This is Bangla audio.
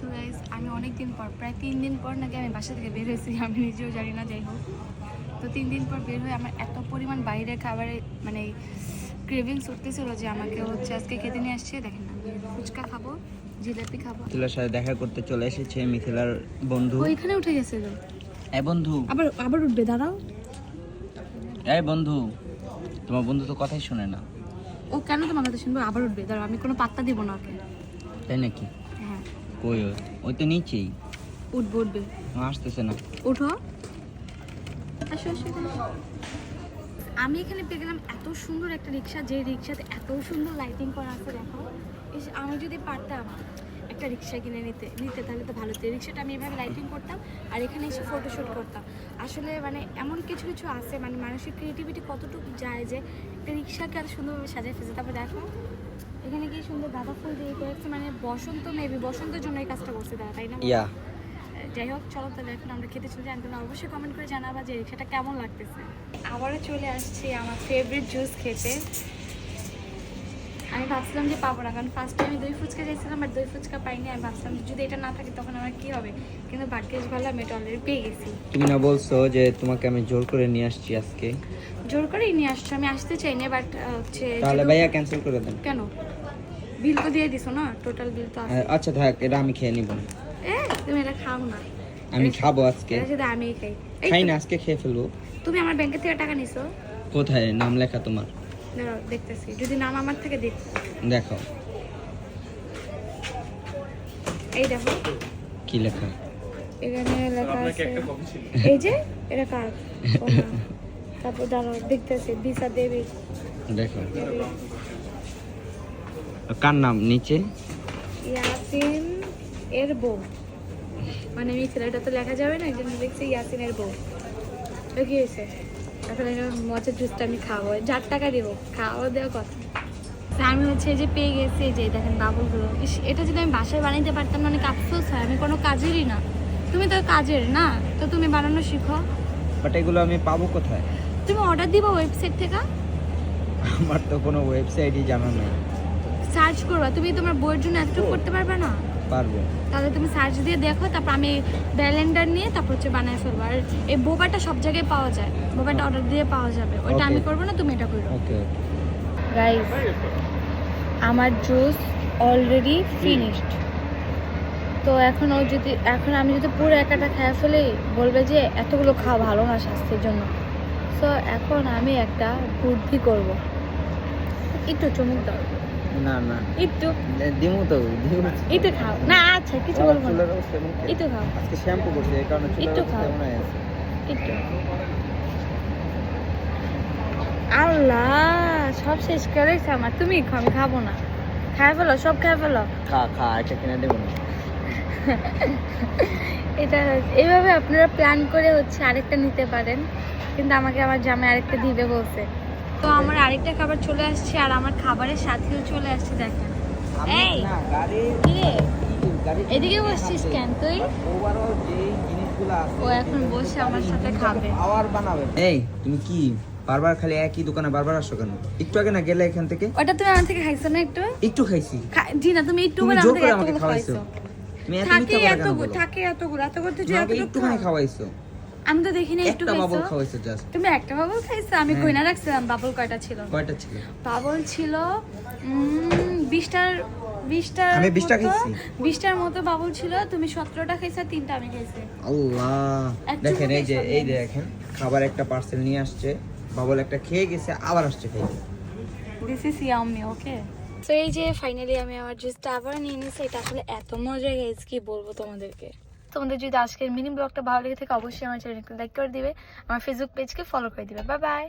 সো গাইস আমি অনেক দিন পর প্রায় তিন দিন পর নাকি আমি বাসা থেকে বের হয়েছি আমি নিজেও জানি না যাই হোক। তো তিন দিন পর বের হয়ে আমার এত পরিমাণ বাইরের খাবারে মানে ক্রেভিংস উঠতেছিল যে আমাকে হচ্ছে আজকে খেতে নিয়ে আসছে দেখেন না ফুচকা খাব জিলাপি খাব। মিথিলার সাথে দেখা করতে চলে এসেছে মিথিলার বন্ধু। ওইখানে উঠে গেছিল। এই বন্ধু। আবার আবার উঠবে দাঁড়াও। এই বন্ধু তোমার বন্ধু তো কথাই শোনে না। ও কেন তোমার কথা শুনব? আবার উঠবে দাঁড়াও আমি কোনো পাত্তা দিব না ওকে। তাই নাকি? কই ওই তো নিচেই। উঠবে উঠবে। আসতেছে না। ওঠো আসো আসো আমি এখানে পেয়ে গেলাম এত সুন্দর একটা রিক্সা যে রিক্সাতে এত সুন্দর লাইটিং করা আছে দেখো। আমি যদি পারতাম একটা রিক্সা কিনে নিতে নিতে তাহলে তো ভালো হতো। রিক্সাটা আমি এভাবে লাইটিং করতাম আর এখানে এসে ফটোশ্যুট করতাম। আসলে মানে এমন কিছু কিছু আছে মানে মানুষের ক্রিয়েটিভিটি কতটুকু যায় যে একটা রিক্সাকে এত সুন্দরভাবে সাজিয়ে ফেলছে তারপর দেখো এখানে কি সুন্দর গাঁদা ফুল দিয়ে করেছে? মানে বসন্ত মেবি বসন্তের জন্য এই কাজটা করছে তারা তাই না? ইয়া। যাই হোক চলো তাহলে এখন আমরা খেতে চলে যাই। তোমরা অবশ্যই কমেন্ট করে জানাবা যে রিক্সাটা কেমন লাগতেছে। আবারও চলে আসছি আমার ফেভারিট জুস খেতে। আমি ভাবছিলাম যে পাবো না কারণ ফার্স্টে আমি দই ফুচকা চাইছিলাম বাট দই ফুচকা পাইনি। আমি ভাবছিলাম যে যদি এটা না থাকে তখন আমার কি হবে? কিন্তু ভাগ্যেশ ভালো আমি এটা অলরেডি পেয়ে গেছি। তুমি না বলছো যে তোমাকে আমি জোর করে নিয়ে আসছি আজকে। জোর করেই নিয়ে আসছো আমি আসতে চাইনি বাট হচ্ছে তাহলে ভাইয়া ক্যান্সেল করে দেন। কেন? বিল তো দিয়ে দিছো না? টোটাল বিল তো আছে। হ্যাঁ, আচ্ছা থাক এটা আমি খেয়ে নিব। না। এ তুমি এটা খাও না। আমি খাব আজকে। শুধু আমিই খাই। খাই না আজকে খেয়ে ফেলব। তুমি আমার ব্যাংকে থেকে টাকা নিছো? কোথায়? নাম লেখা তোমার। দেখতেছি। যদি নাম আমার থেকে দেখ দেখো। এই দেখো। কি লেখা? এখানে লেখা আছে এই যে এটা কার? তারপর দাঁড়াও দেখতেছি। দিশা দেবী। দেখো। কার নাম? নিচে? ইয়াসিন এর বউ। মানে মিছিল এটা তো লেখা যাবে না একজন লিখছে ইয়াসিন এর বউ। তো কি হয়েছে? এখন মজার জুসটা আমি খাব। যার টাকা দিব খাওয়া দেওয়া কথা। আমি হচ্ছে এই যে পেয়ে গেছি এই যে দেখেন বাবুলগুলো ইস এটা যদি আমি বাসায় বানাইতে পারতাম না অনেক আফসোস হয়। আমি কোনো কাজেরই না। তুমি তো কাজের না? তো তুমি বানানো শিখো। বাট এগুলো আমি পাবো কোথায়? তুমি অর্ডার দিবা ওয়েবসাইট থেকে? আমার তো কোনো ওয়েবসাইটই জানা নেই। সার্চ করবা। তুমি তোমার বইয়ের জন্য এতটুকু করতে পারবে না? পারব। তাহলে তুমি সার্চ দিয়ে দেখো তারপর আমি ব্যালেন্ডার নিয়ে তারপর হচ্ছে বানায় ফেলব। আর এই বোবাটা সব জায়গায় পাওয়া যায়। বোবাটা অর্ডার দিয়ে পাওয়া যাবে। ওইটা আমি করব না তুমি এটা করো। ওকে গাইস আমার জুস অলরেডি ফিনিশড তো এখন ও যদি এখন আমি যদি পুরো একাটা খেয়ে ফেলি বলবে যে এতগুলো খাওয়া ভালো না স্বাস্থ্যের জন্য। তো এখন আমি একটা বুদ্ধি করব। একটু চুমুক দাও। না না। একটু দিমু তো দিমু একটু খাও। না আচ্ছা কিছু বলব না। চুলের অবস্থা এমন কেন? একটু খাও। আজকে শ্যাম্পু করছি এই কারণে চুলের একটু খাও। এমন গেছে একটু আল্লাহ সব শেষ আমার। তুমি খাও আমি খাব না। খাই ফেলো সব খাই ফেলো। খা খা একটা কিনে দেবো না। এটা এইভাবে আপনারা প্ল্যান করে হচ্ছে আরেকটা নিতে পারেন। কিন্তু আমাকে আমার জামাই আরেকটা দিবে বলছে। তো আমার আরেকটা খাবার চলে আসছে আর আমার খাবারের সাথেও চলে আসছে দেখেন। এই! না গাড়ি কি রে? গাড়ি এদিকে বসছিস কেন তুই? ওভারঅল যে জিনিসগুলো আছে ও এখন বসে আমার সাথে খাবে। আওয়ার বানাবে। এই তুমি কি? বারবার খালি একই দোকানে বারবার আসো কেন? একটু আগে না গেলে এখান থেকে? ওটা তুমি আমার থেকে খাইছো না একটু? একটু খাইছি। জি না তুমি একটু করে আমাকে খাওয়াইছো। তুমি এত থাকে মিথ্যা বলা কেন বলো? থাকে এতগুলো এত করতে যে তুমি একটুখানি খাও। খাওয়াইছো। আমি তো দেখিনি একটু একটা বাবল খাইছো জাস্ট তুমি একটা বাবল খাইছো? আমি হ্যাঁ। কইনা রাখছিলাম বাবল কয়টা ছিল? কয়টা ছিল? বাবল ছিল উম, বিশটার বিশটার আমি 20টা মতো- খাইছি। বিশটার মতো বাবল ছিল তুমি সতেরোটা খাইছো তিনটা আমি খাইছি। আল্লাহ। দেখেন এই যে এই দেখেন খাবার একটা পার্সেল নিয়ে আসছে বাবল একটা খেয়ে গেছে আবার আসছে খাইতে। দিস ইজ ইয়াম্মি ওকে তো এই যে ফাইনালি আমি আমার জুসটা আবার নিয়ে নিয়েছি এটা আসলে এত মজা গেছে কি বলব তোমাদেরকে? তোমাদের যদি আজকের মিনি ব্লগটা ভালো লেগে থাকে, অবশ্যই আমার চ্যানেলকে লাইক করে দিবে, আমার ফেসবুক পেজকে ফলো করে দিবে। Bye bye